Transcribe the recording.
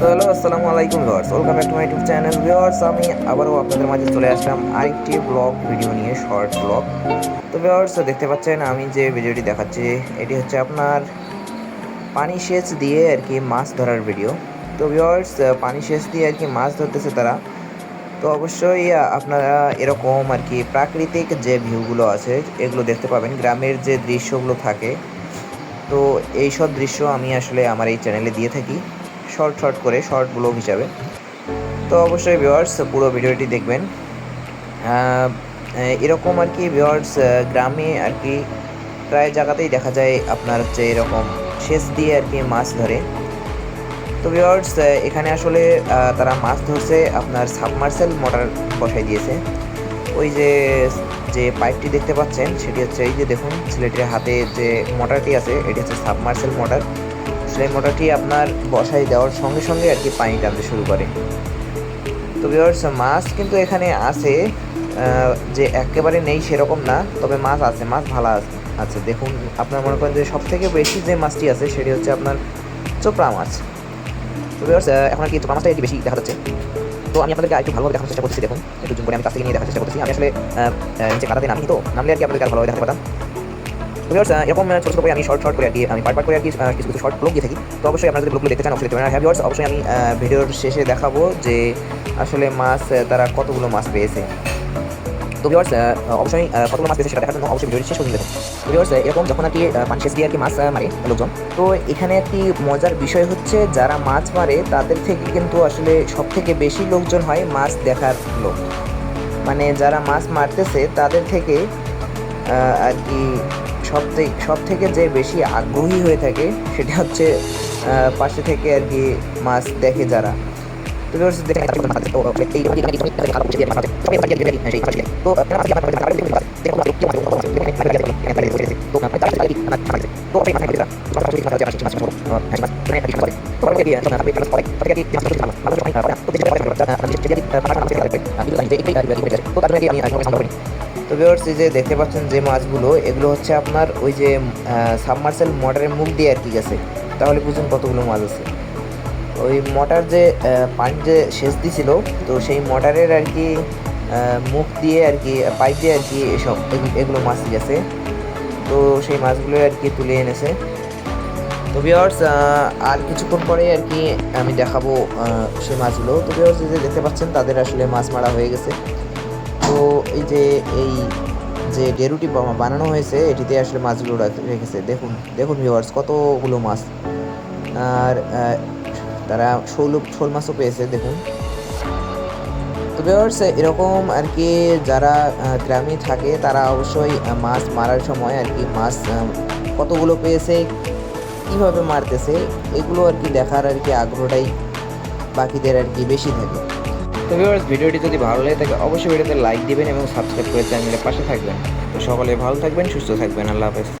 তো হ্যালো, আসসালামু আলাইকুম viewers welcome back to my YouTube channel viewers আমি আবারও আপনাদের মাঝে চলে আসলাম আরেকটি ব্লগ ভিডিও নিয়ে শর্ট ব্লগ তো ভিউয়ার্স দেখতে পাচ্ছেন, আমি যে ভিডিওটি দেখাচ্ছি, এটি হচ্ছে আপনার পানি সেচ দিয়ে আর কি মাছ ধরার ভিডিও তো ভিউয়ার্স পানি সেচ দিয়ে আর কি মাছ ধরতেছে তারা। তো অবশ্যই আপনারা এরকম আর কি প্রাকৃতিক যে ভিউগুলো আছে, এগুলো দেখতে পাবেন। গ্রামের যে দৃশ্যগুলো থাকে, তো এই সব দৃশ্য আমি আসলে আমার এই চ্যানেলে দিয়ে থাকি। শর্ট শর্ট করে শর্ট ব্লগ হিসাবে। তো অবশ্যই ভিওয়ার্স পুরো ভিডিওটি দেখবেন। এরকম আর কি ভিওয়ার্স গ্রামে আর কি প্রায় জায়গাতেই দেখা যায় আপনার হচ্ছে এরকম সেচ দিয়ে আর কি মাছ ধরে। তো ভিওয়ার্স এখানে আসলে তারা মাছ ধরছে, আপনার সাবমার্সেল মোটর বসাই দিয়েছে। ওই যে যে পাইপটি দেখতে পাচ্ছেন, সেটি হচ্ছে, এই যে দেখুন, ছেলেটির হাতে যে মোটরটি আছে, এটি হচ্ছে সাবমার্সেল মোটর সেই মোটরটি আপনার বসাই দেওয়ার সঙ্গে সঙ্গে আর কি পানি টানতে শুরু করে। তো ভিউয়ার্স মাছ কিন্তু এখানে আছে যে একেবারে নেই সেরকম না, তবে মাছ আছে, মাছ ভালো আছে আচ্ছা দেখুন, আপনার মনে করেন যে সব থেকে বেশি যে মাছটি আছে, সেটি হচ্ছে আপনার চোপড়া মাছ। তো ভিউয়ার্স এখন আর কি চোপড়া মাছটা একটু বেশি দেখা যাচ্ছে। তো আমি আপনাদেরকে একটু ভালোভাবে দেখানোর চেষ্টা করছি দেখুন। একটু জুম করে আমি কাছ থেকে নিয়ে দেখার চেষ্টা করছি আমি আসলে নিচে কাটাতে নামি তো, নামলে আর কি আপনাদেরকে আরও ভালোভাবে দেখাতে পারতাম। তো ভিউয়ার্স এরকম ছোটো ছোটো করে আমি শর্ট শর্ট করে আর কি, আমি পার্ট পার্ট করে আর কি কিছু কিছু শর্ট ব্লগ দিয়ে থাকি। তো অবশ্যই আপনারা যদি ব্লগগুলো দেখতে চান, অবশ্যই দেখতে পারেন। হ্যাঁ ভিউয়ার্স অবশ্যই আমি ভিডিওর শেষে দেখাবো যে আসলে মাছ তারা কতগুলো মাছ পেয়েছে। তো ভিউয়ার্স অবশ্যই কতগুলো মাছ পেয়েছে সেটা দেখার জন্য অবশ্যই ভিডিওটি শেষ পর্যন্ত তো ভিউয়ার্স এরকম যখন আর কি পানি শেষ দিয়ে আর কি মাছ মারে লোকজন, তো এখানে একটি মজার বিষয় হচ্ছে যারা মাছ মারে, তাদের থেকে কিন্তু আসলে সব থেকে বেশি লোকজন হয় মাছ দেখার লোক। মানে যারা মাছ মারতেছে, তাদের থেকে আর কি সব সব থেকে যে বেশি আগ্রহী হয়ে থাকে সেটা হচ্ছে পাশে থেকে আর কি মাছ দেখে যারা তো তো ভিউয়ার্স এই যে দেখতে পাচ্ছেন যে মাছগুলো, এগুলো হচ্ছে আপনার ওই যে সাবমার্সেল মোটরের মুখ দিয়ে আর কি গেছে। তাহলে বুঝুন কতগুলো মাছ আছে। ওই মোটর যে পানি যে সেচ দিছিল, তো সেই মোটরের আর কি মুখ দিয়ে আর কি, পাইপ দিয়ে আর কি এসব এগুলো মাছ গেছে। তো সেই মাছগুলো আর কি তুলে এনেছে। তো বিয়ার্স আর কিছুক্ষণ পরে আর কি আমি দেখাবো সেই মাছগুলো। তো বিয়ার্স যে দেখতে পাচ্ছেন, তাদের আসলে মাছ মারা হয়ে গেছে। তো এই যে এই যে ডেরুটি বানানো হয়েছে, এটিতে আসলে মাছগুলো রাখ- রেখেছে। দেখুন দেখুন ভিওয়ার্স কতগুলো মাছ। আর তারা শোল শোল মাছও পেয়েছে, দেখুন। তো ভিওয়ার্স এরকম আর কি যারা গ্রামে থাকে, তারা অবশ্যই মাছ মারার সময় আর কি মাছ কতগুলো পেয়েছে, কীভাবে মারতেছে, এগুলো আর কি দেখার আর কি আগ্রহটাই বাকিদের আর কি বেশি থাকে। তো ভিউয়ার্স ভিডিওটি যদি ভালো লাগে থাকে অবশ্যই ভিডিওতে লাইক দিবেন এবং সাবস্ক্রাইব করে চ্যানেলের পাশে থাকবেন। তো সকলে ভালো থাকবেন, সুস্থ থাকবেন, আল্লাহ হাফেজ।